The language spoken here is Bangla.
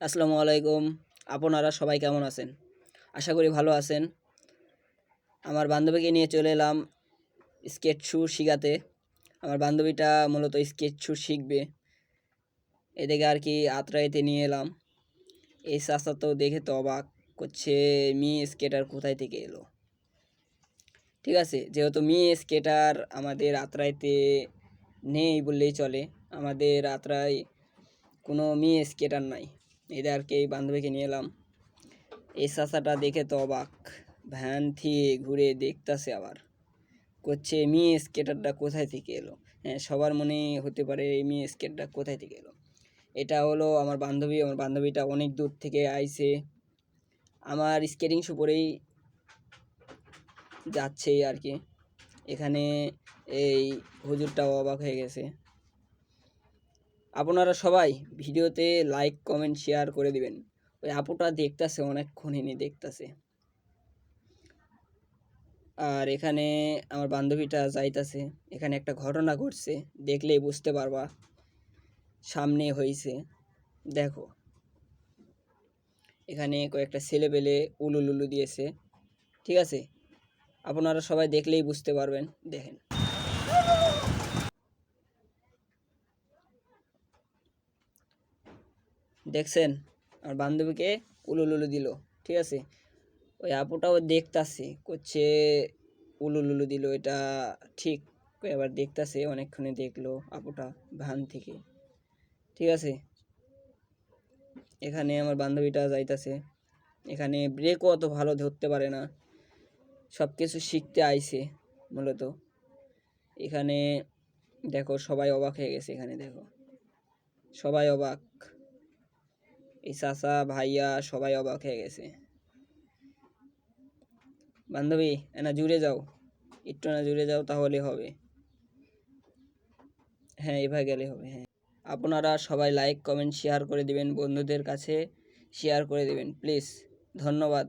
আসসালামু আলাইকুম। আপনারা সবাই কেমন আছেন? আশা করি ভালো আছেন। আমার বান্ধবীকে নিয়ে চলে এলাম স্কেচ শু শিখাতে। আমার বান্ধবীটা মূলত স্কেচ শু শিখবে। এদিকে আর কি আত্রাইতে নিয়ে এলাম। এই চাষা তো দেখে তো অবাক করছে, মেয়ে স্কেটার কোথায় থেকে এলো? ঠিক আছে, যেহেতু মেয়ে স্কেটার আমাদের আত্রাইতে নেই বললেই চলে। আমাদের আত্রাই কোনো মেয়ে স্কেটার নাই। এদেরকে এই বান্ধবীকে নিয়ে এলাম। এই চাষাটা দেখে তো অবাক। ভ্যান থেকে ঘুরে দেখতাছে আবার। করছে মেয়ে স্কেটারটা কোথায় থেকে এলো? হ্যাঁ সবার মনে হতে পারে এই মেয়ে স্কেটটা কোথায় থেকে এলো। এটা হলো আমার বান্ধবী, আমার বান্ধবীটা অনেক দূর থেকে আইছে। আমার স্কেটিং শু পরেই যাচ্ছে আর কি। এখানে এই হুজুরটাও অবাক হয়ে গেছে। আপনারা সবাই ভিডিওতে লাইক কমেন্ট শেয়ার করে দিবেন। ওই আপুটা দেখতাছে, অনেকক্ষণ এনে দেখতাছে। আর এখানে আমার বান্ধবীটা যাইতাছে। এখানে একটা ঘটনা ঘটছে, দেখলেই বুঝতে পারবা। সামনে হয়েছে দেখো। এখানে কয়েকটা ছেলে পেলে উলুলুলু দিয়েছে, ঠিক আছে? আপনারা সবাই দেখলেই বুঝতে পারবেন, দেখেন। দেখছেন? আমার বান্ধবীকে উলুলুলু দিল, ঠিক আছে? ওই আপুটাও দেখতাছে করছে উলুলুলু দিল, এটা ঠিক। এবার দেখতাছে, অনেকক্ষণে দেখল আপুটা ভান থেকে, ঠিক আছে? এখানে আমার বান্ধবীটা যাইতাছে। এখানে ব্রেকও অত ভালো ধরতে পারে না। সব কিছু শিখতে আইছে, মূলত। এখানে দেখো, সবাই অবাক হয়ে গেছে, এখানে দেখো। সবাই অবাক। এই চাচা, ভাইয়া সবাই অবাক হয়ে গেছে। বান্ধবী, এনা জুড়ে যাও। একটু না জুড়ে যাও তাহলে হবে। হ্যাঁ এভাবে গেলে হবে হ্যাঁ। আপনারা সবাই লাইক কমেন্ট শেয়ার করে দিবেন। বন্ধুদের কাছে শেয়ার করে দিবেন প্লিজ ধন্যবাদ।